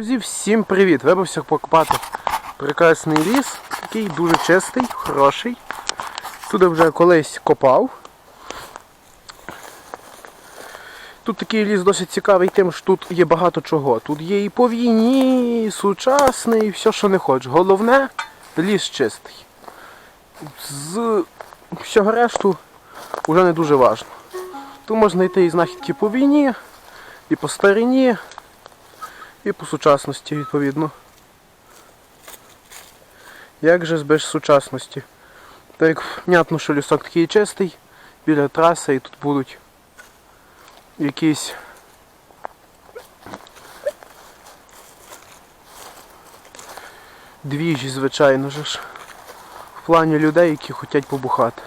Друзі, всім привіт! Вибався покупати прекрасний ліс, такий дуже чистий, хороший. Тут вже колись копав. Тут такий ліс досить цікавий тим, що тут є багато чого. Тут є і по війні, і сучасний, і все, що не хочеш. Головне, ліс чистий. З всього решту вже не дуже важливо. Тут можна знайти і знахідки по війні, і по старині, і по сучасності відповідно. Як же без сучасності? Так як понятно, що лісок такий чистий, біля траси і тут будуть якісь двіжі, звичайно ж, в плані людей, які хочуть побухати.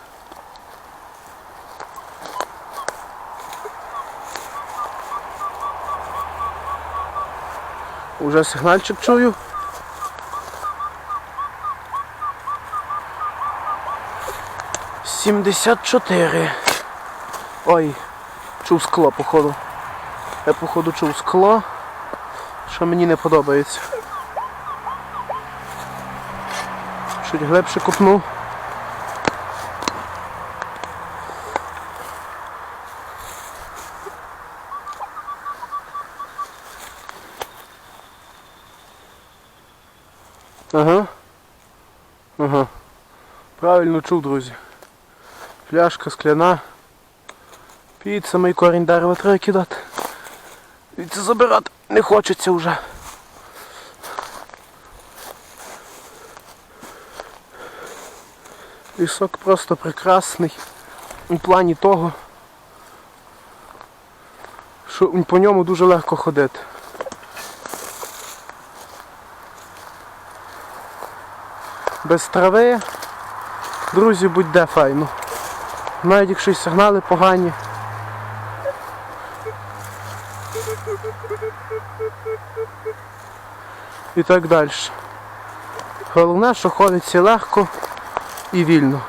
Уже сигнальчик чую. Сімдесят чотири. Ой, чув скло, походу. Я походу чув скло, що мені не подобається. Чуть глибше копну. Правильно чув, друзі. Пляшка скляна. Під самий корінь дерева треба кидати. І це забирати не хочеться вже. Лісок просто прекрасний у плані того, що по ньому дуже легко ходити. Без трави, друзі, будь-де файно. Навіть якщо й сигнали погані. І так далі. Головне, що ходиться легко і вільно.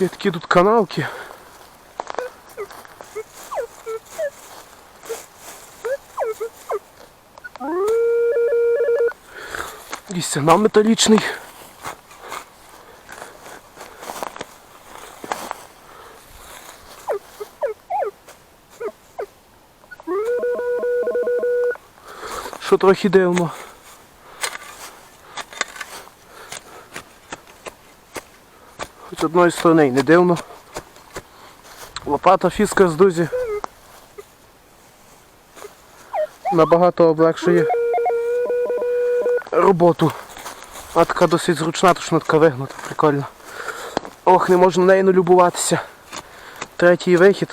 Є такі тут канавки. І сигнал металічний. Що трохи дивно. Хоч одної сторони й не дивно. Лопата фіска з друзі. Набагато облегшує роботу. А така досить зручна, то що вона така вигнута, прикольно. Ох, не можу нею налюбуватися. Третій вихід.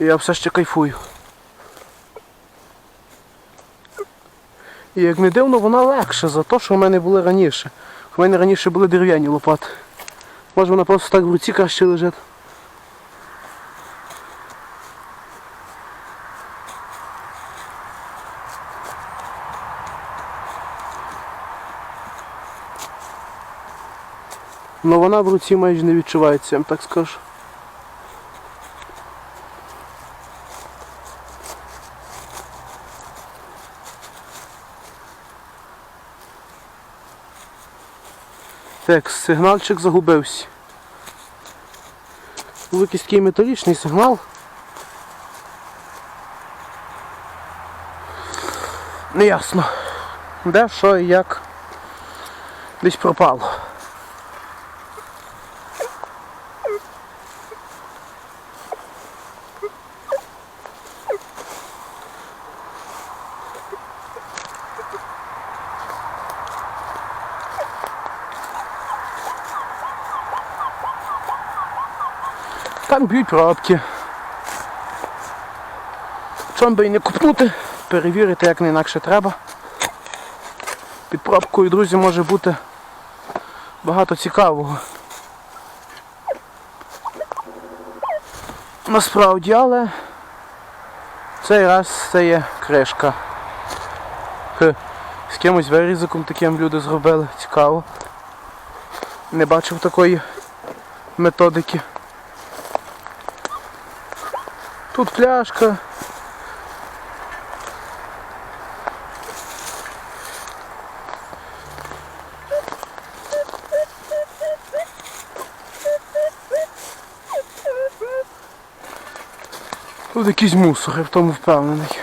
І я все ще кайфую. І як не дивно, вона легша за те, що в мене були раніше. У мене раніше були дерев'яні лопати. Може вона просто так в руці краще лежить. Ну вона в руці майже не відчувається, я вам так скажу. Так, сигнальчик загубився. Був металічний сигнал. Неясно. Де, що і як. Десь пропало. Б'ють пробки. Чом би і не купнути, перевірити як не інакше треба. Під пробкою, друзі, може бути багато цікавого. Насправді, але цей раз це є кришка. З кимось вирізиком таким люди зробили, цікаво. Не бачив такої методики. Тут пляшка. Тут якийсь мусор, я в тому впевнений.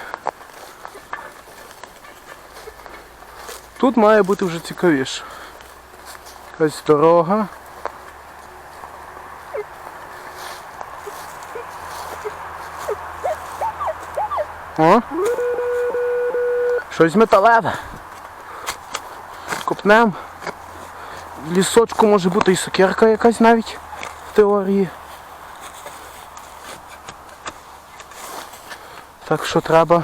Тут має бути вже цікавіше. Якась дорога. О! Щось металеве. Копнем. В лісочку може бути і сокирка якась навіть в теорії. Так що треба.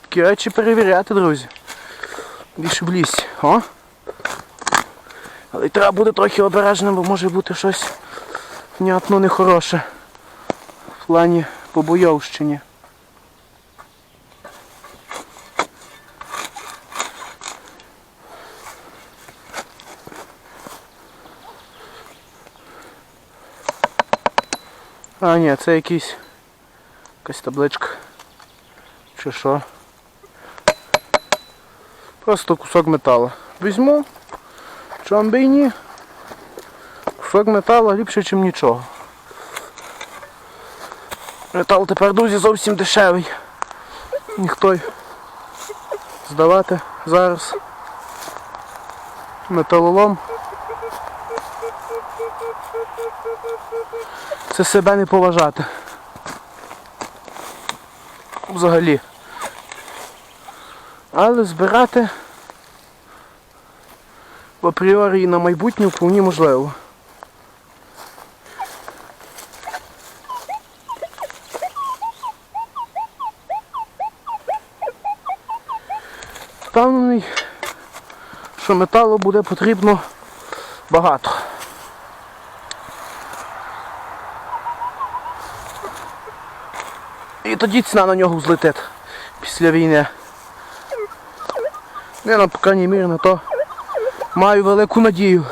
Такі речі перевіряти, друзі. Більше в лісі, о? Але треба бути трохи обережним, бо може бути щось внятно нехороше. В плані побойовщині. А, ні, це якийсь якась табличка. Чи що? Просто кусок металу. Візьму, чом би і ні. Кусок металу ліпше, ніж нічого. Метал тепер, друзі, зовсім дешевий. Ніхто здавати зараз. Металолом. Це себе не поважати. Взагалі. Але збирати в апріорі на майбутнє вповні можливо. Впевнений, що металу буде потрібно багато. І тоді ціна на нього взлетить після війни. Я на по крайній мірі на то маю велику надію.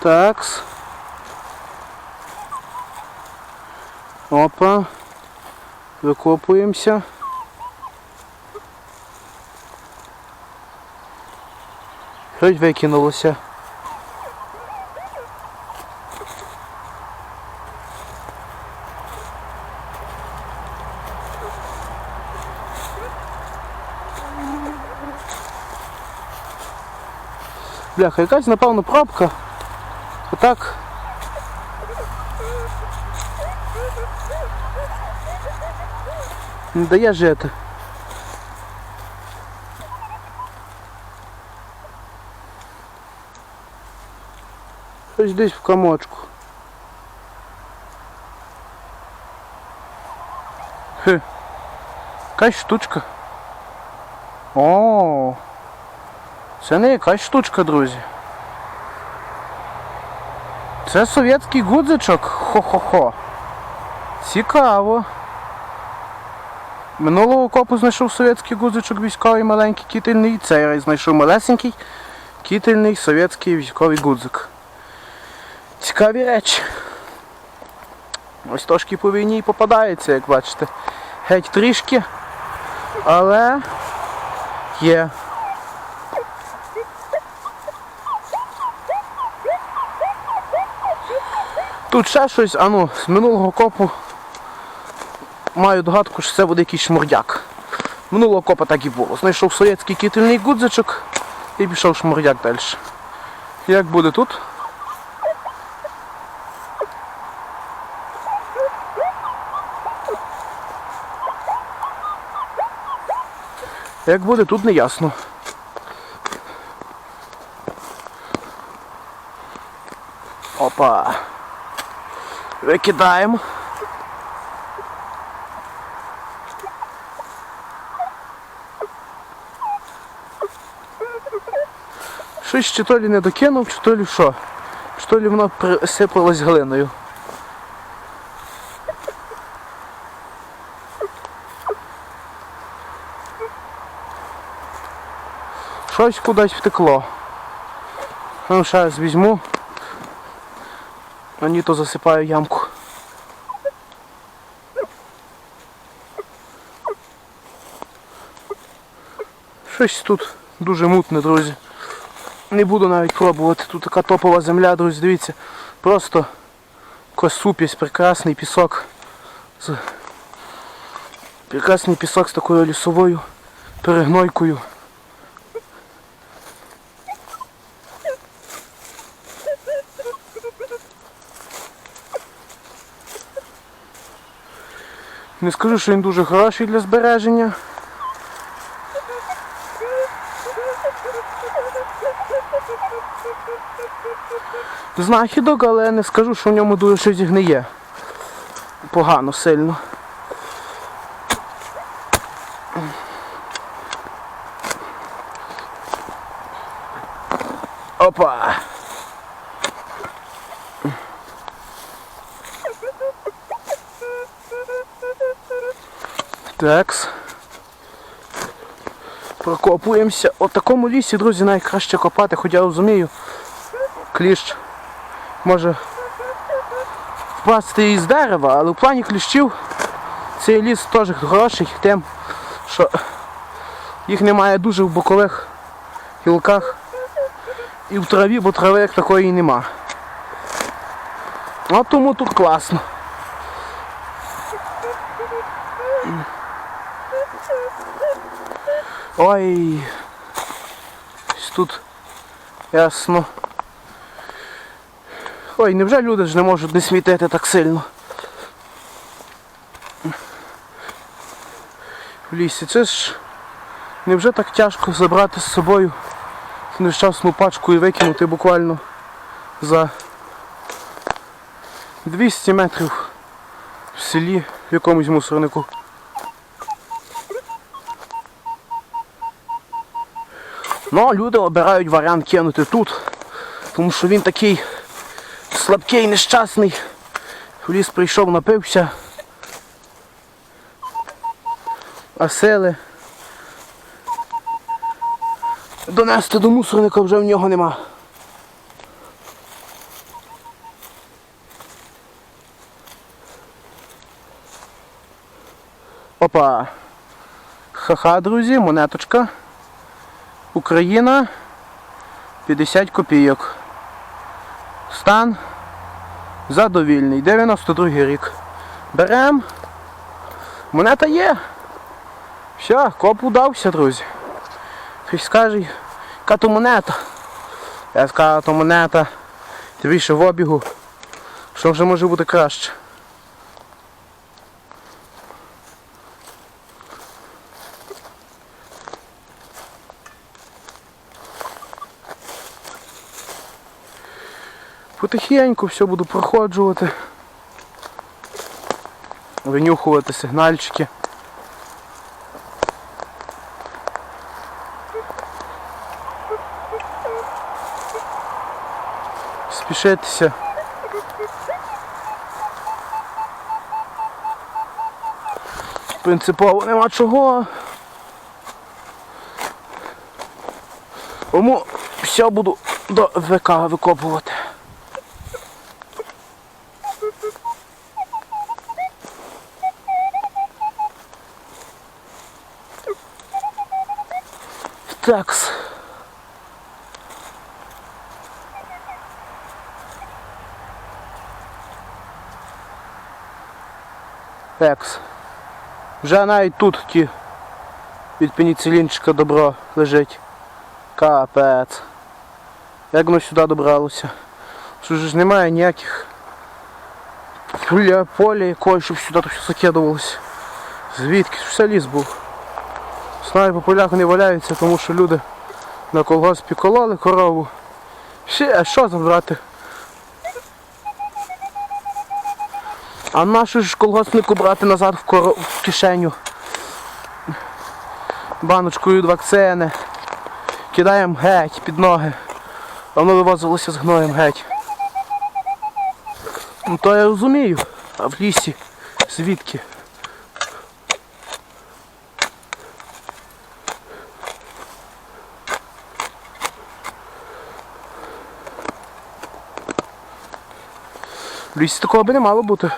Такс. Опа. Викопуємося. Щось викинулося. Бляха, якась, напевно, пробка. Отак. Не дає жити. Щось десь в комочку. Хе. Якась штучка. О. Це не якась штучка, друзі. Це совєтський гудзичок. Хо-хо-хо. Цікаво. Минулого копу знайшов совєтський гудзичок військовий маленький кітельний. Цей знайшов малесенький кітельний совєтський військовий гудзик. Цікаві речі. Ось трошки по війні і попадається, як бачите. Геть трішки. Але є. Тут ще щось, а ну, з минулого копу маю догадку, що це буде якийсь шмурдяк. Минулого копа так і було. Знайшов совєтський кітельний гудзичок і пішов шмурдяк далі. Як буде тут? Як буде, тут не ясно. Опа. Викидаємо. Щось чи то лі не докинув, чи то лі що. Чи то лі воно присипалось глиною. Щось кудись втекло. Ну, ще раз візьму. А ні, то засипаю ямку. Щось тут дуже мутне, друзі. Не буду навіть пробувати. Тут така топова земля, друзі, дивіться. Просто косупість, прекрасний пісок. Прекрасний пісок з такою лісовою перегнойкою. Не скажу, що він дуже хороший для збереження. Знахідок, але не скажу, що в ньому дуже щось гниє. Погано сильно. Опа! Такс. Прокопуємося. У такому лісі, друзі, найкраще копати, хоча я розумію, кліщ може впасти із дерева, але в плані кліщів цей ліс теж хороший тим, що їх немає дуже в бокових гілках і в траві, бо трави як такої нема. А тому тут класно. Ой. Тут ясно. Ой, невже люди ж не можуть не смітити так сильно? В лісі. Це ж невже так тяжко забрати з собою нещасну пачку і викинути буквально за 200 метрів в селі в якомусь мусорнику. Ну, люди обирають варіант кинути тут, тому що він такий слабкий, нещасний. В ліс прийшов, напився. А сили донести до мусорника вже в нього нема. Опа. Ха-ха, друзі, монеточка. Україна 50 копійок. Стан задовільний. 92 рік. Берем. Монета є. Все, коп удався, друзі. Хтось скаже, яка то монета. Я скажу, то монета. Ти більше в обігу. Що вже може бути краще? Потихеньку все буду проходжувати. Винюхувати сигнальчики. Спішитися. Принципово нема чого. Тому все буду до ВК викопувати. Такс. Екс. Вже навіть тут ті від пеніцилінчика добро лежить. Капець. Як воно сюди добралося? Що ж немає ніяких поля, якогось, щоб сюди закидувалося. Звідки? Все ліс був. Знаю, по полях не валяються, тому що люди на колгоспі кололи корову. Ще, а що забрати? А нашу ж колгоспнику брати назад в, коро... в кишеню. Баночкою вакцини. Кидаємо геть під ноги. Воно вивозилося з гноєм геть. Ну то я розумію. А в лісі звідки? В лісі такого би не мало бути.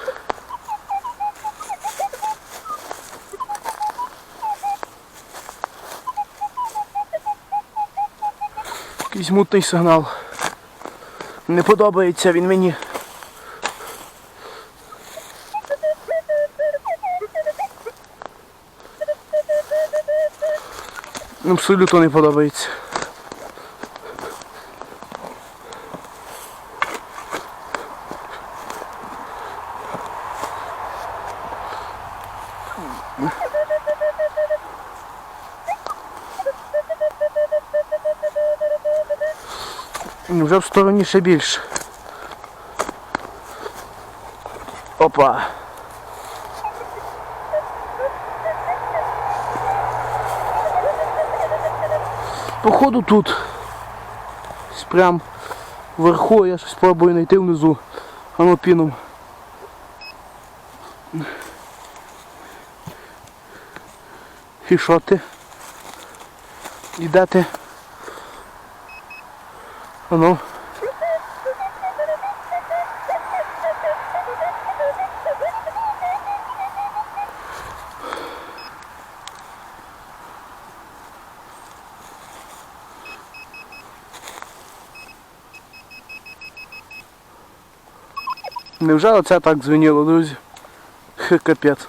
Якийсь мутний сигнал. Не подобається він мені. Абсолютно не подобається. Вже в стороні ще більше. Опа. Походу тут. Прям вверху я щось спробую знайти внизу. Ану піном. І що ти? І де ти? Ану. Невже оце так дзвеніло, друзі? Хе, капець.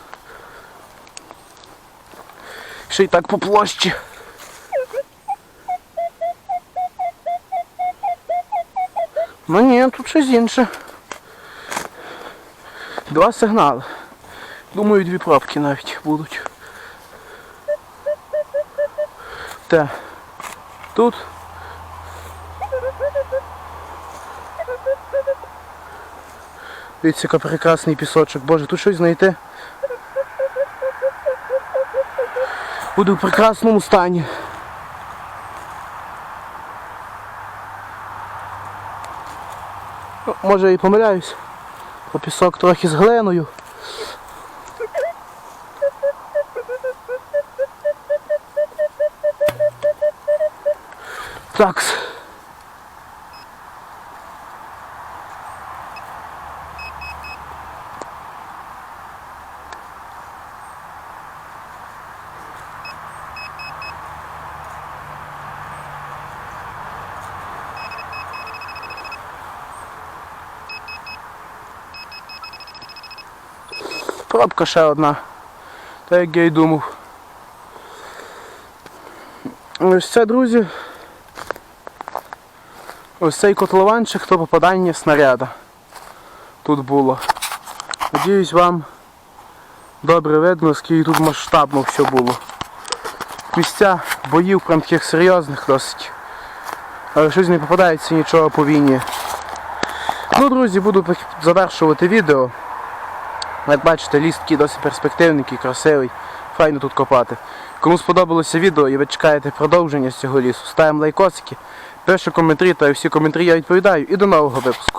Ще й так по площі. Ну ні, тут щось інше. Два сигнали. Думаю, дві пробки навіть будуть. Те. Тут. Дивіться, який прекрасний пісочок. Боже, тут щось знайти. Буду в прекрасному стані. Ну, може і помиляюсь. Бо пісок трохи з глиною. Такс. Пробка ще одна. Так як я й думав. Ось це, друзі. Ось цей котлованчик то попадання снаряда. Тут було. Надіюсь вам добре видно, скільки тут масштабно все було. Місця боїв прям таких серйозних досить. Але щось не попадається нічого по війні. Ну, друзі, буду завершувати відео. Як бачите, ліс такий досить перспективний, красивий, файно тут копати. Кому сподобалося відео і ви чекаєте продовження з цього лісу, ставимо лайкосики, пишу коментарі, та всі коментарі я відповідаю і до нового випуску.